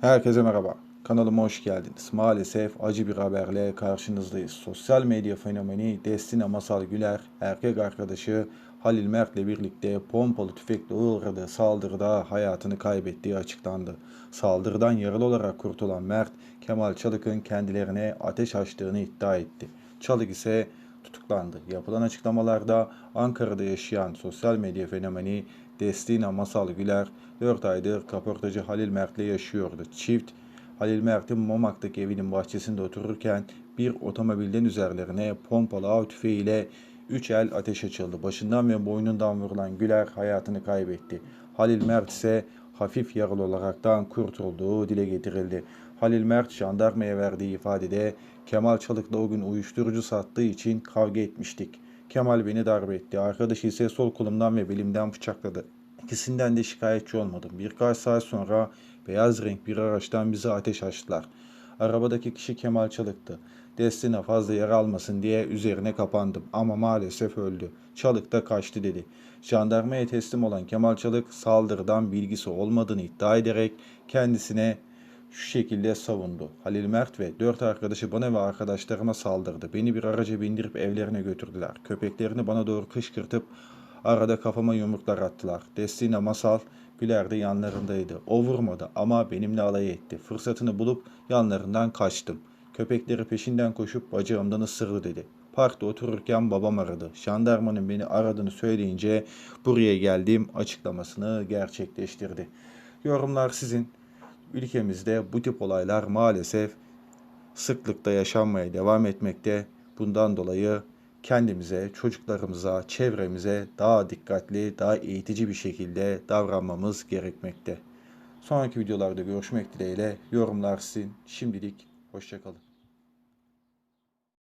Herkese merhaba. Kanalıma hoş geldiniz. Maalesef acı bir haberle karşınızdayız. Sosyal medya fenomeni Destina Masal Güler, erkek arkadaşı Halil Mert'le birlikte pompalı tüfekle uğradığı saldırıda hayatını kaybettiği açıklandı. Saldırıdan yaralı olarak kurtulan Mert, Kemal Çalık'ın kendilerine ateş açtığını iddia etti. Çalık ise tutuklandı. Yapılan açıklamalarda Ankara'da yaşayan sosyal medya fenomeni Destina Masal Güler 4 aydır kaportacı Halil Mert'le yaşıyordu. Çift Halil Mert'in Mamak'taki evinin bahçesinde otururken bir otomobilden üzerlerine pompalı av tüfeğiyle 3 el ateş açıldı. Başından ve boynundan vurulan Güler hayatını kaybetti. Halil Mert ise hafif yaralı olaraktan kurtulduğu dile getirildi. Halil Mert jandarmaya verdiği ifadede Kemal Çalık'la o gün uyuşturucu sattığı için kavga etmiştik. Kemal beni darbe etti. Arkadaşı ise sol kolumdan ve belimden bıçakladı. İkisinden de şikayetçi olmadım. Birkaç saat sonra beyaz renk bir araçtan bize ateş açtılar. Arabadaki kişi Kemal Çalık'tı. Destina fazla yara almasın diye üzerine kapandım ama maalesef öldü. Çalık da kaçtı dedi. Jandarmaya teslim olan Kemal Çalık saldırıdan bilgisi olmadığını iddia ederek kendisine şu şekilde savundu. Halil Mert ve dört arkadaşı bana ve arkadaşlarıma saldırdı. Beni bir araca bindirip evlerine götürdüler. Köpeklerini bana doğru kışkırtıp arada kafama yumruklar attılar. Destina Masal Güler de yanlarındaydı. O vurmadı ama benimle alay etti. Fırsatını bulup yanlarından kaçtım. Köpekleri peşinden koşup bacağımdan ısırdı dedi. Parkta otururken babam aradı. Jandarmanın beni aradığını söyleyince buraya geldim açıklamasını gerçekleştirdi. Yorumlar sizin. Ülkemizde bu tip olaylar maalesef sıklıkta yaşanmaya devam etmekte. Bundan dolayı kendimize, çocuklarımıza, çevremize daha dikkatli, daha eğitici bir şekilde davranmamız gerekmekte. Sonraki videolarda görüşmek dileğiyle yorumlar sizin. Şimdilik hoşçakalın.